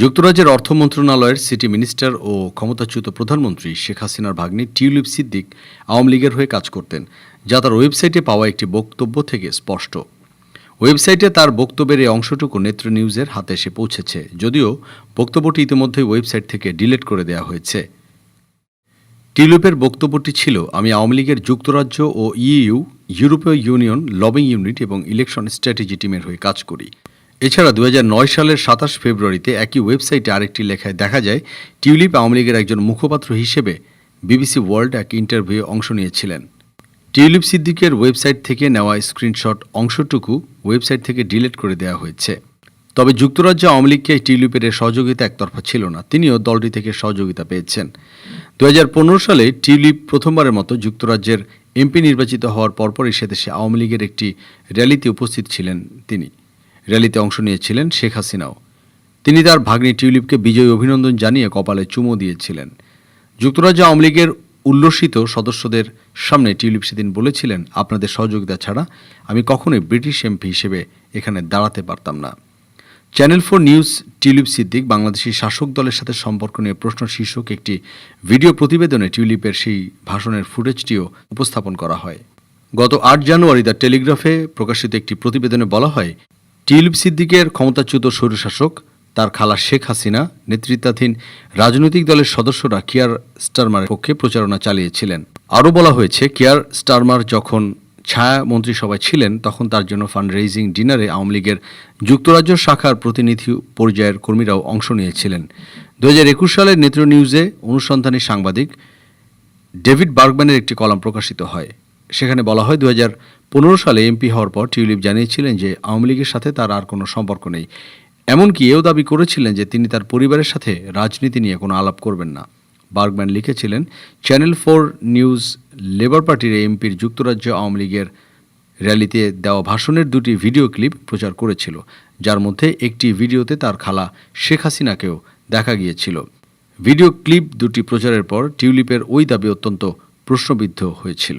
যুক্তরাজ্যের অর্থ মন্ত্রণালয়ের সিটি মিনিস্টার ও ক্ষমতাচ্যুত প্রধানমন্ত্রী শেখ হাসিনার ভাগ্নি টিউলিপ সিদ্দিক আওয়ামী লীগের হয়ে কাজ করতেন, যা তার ওয়েবসাইটে পাওয়া একটি বক্তব্য থেকে স্পষ্ট। ওয়েবসাইটে তার বক্তব্যের এই অংশটুকু নেত্র নিউজের হাতে এসে পৌঁছেছে, যদিও বক্তব্যটি ইতিমধ্যেই ওয়েবসাইট থেকে ডিলিট করে দেওয়া হয়েছে। টিউলিপের বক্তব্যটি ছিল, আমি আওয়ামী লীগের যুক্তরাজ্য ও ইইউ, ইউরোপীয় ইউনিয়ন, লবিং ইউনিট এবং ইলেকশন স্ট্র্যাটেজি টিমের হয়ে কাজ করি। এছাড়া দু হাজার নয় সালের সাতাশ ফেব্রুয়ারিতে একই ওয়েবসাইটে আরেকটি লেখায় দেখা যায়, টিউলিপ আওয়ামী লীগের একজন মুখপাত্র হিসেবে বিবিসি ওয়ার্ল্ড এক ইন্টারভিউ অংশ নিয়েছিলেন। টিউলিপ সিদ্দিকের ওয়েবসাইট থেকে নেওয়া স্ক্রিনশট অংশটুকু ওয়েবসাইট থেকে ডিলিট করে দেওয়া হয়েছে। তবে যুক্তরাজ্য আওয়ামী লীগকে টিউলিপের সহযোগিতা একতরফা ছিল না, তিনিও দলটি থেকে সহযোগিতা পেয়েছেন। দুহাজার পনেরো সালে টিউলিপ প্রথমবারের মতো যুক্তরাজ্যের এমপি নির্বাচিত হওয়ার পরপরই সে দেশে আওয়ামী লীগের একটি র্যালিতে উপস্থিত ছিলেন তিনি। র্যালিতে অংশ নিয়েছিলেন শেখ হাসিনাও। তিনি তার ভাগ্নি টিউলিপকে বিজয়ী অভিনন্দন জানিয়ে কপালে চুমো দিয়েছিলেন। যুক্তরাজ্য আওয়ামী লীগের উল্লসিত সদস্যদের সামনে টিউলিপ সেদিন বলেছিলেন, আপনাদের সহযোগিতা ছাড়া আমি কখনোই ব্রিটিশ এমপি হিসেবে এখানে দাঁড়াতে পারতাম না। Channel four news Tulip Siddiq Bangladeshi শাসক দলের সাথে সম্পর্ক নিয়ে প্রশ্ন শীর্ষক একটি ভিডিও প্রতিবেদনে টিউলিপের সেই ভাষণের ফুটেজটিও উপস্থাপন করা হয়। গত আট জানুয়ারি দ্য টেলিগ্রাফে প্রকাশিত একটি প্রতিবেদনে বলা হয় টিউলিপ সিদ্দিকের ক্ষমতাচ্যুত স্বৈরশাসক, তার খালা শেখ হাসিনা নেতৃত্বাধীন রাজনৈতিক দলের সদস্যরা কেয়ার স্টারমারের পক্ষে প্রচারণা চালিয়েছিলেন। আরও বলা হয়েছে, কেয়ার স্টারমার যখন ছায়া মন্ত্রিসভায় ছিলেন, তখন তার জন্য ফান্ড রেইজিং ডিনারে আওয়ামী লীগের যুক্তরাজ্য শাখার প্রতিনিধি পর্যায়ের কর্মীরাও অংশ নিয়েছিলেন। দু হাজার একুশ সালের নেত্র নিউজে অনুসন্ধানী সাংবাদিক ডেভিড বার্গম্যানের একটি কলাম প্রকাশিত হয়। সেখানে বলা হয় দু পনেরো সালে এমপি হওয়ার পর টিউলিপ জানিয়েছিলেন যে আওয়ামী লীগের সাথে তার আর কোনো সম্পর্ক নেই। এমনকি এও দাবি করেছিলেন যে তিনি তার পরিবারের সাথে রাজনীতি নিয়ে কোনো আলাপ করবেন না। বার্গম্যান লিখেছিলেন, চ্যানেল ফোর নিউজ লেবার পার্টির এমপির যুক্তরাজ্য আওয়ামী লীগের র্যালিতে দেওয়া ভাষণের দুটি ভিডিও ক্লিপ প্রচার করেছিল, যার মধ্যে একটি ভিডিওতে তার খালা শেখ হাসিনাকেও দেখা গিয়েছিল। ভিডিও ক্লিপ দুটি প্রচারের পর টিউলিপের ওই দাবি অত্যন্ত প্রশ্নবিদ্ধ হয়েছিল।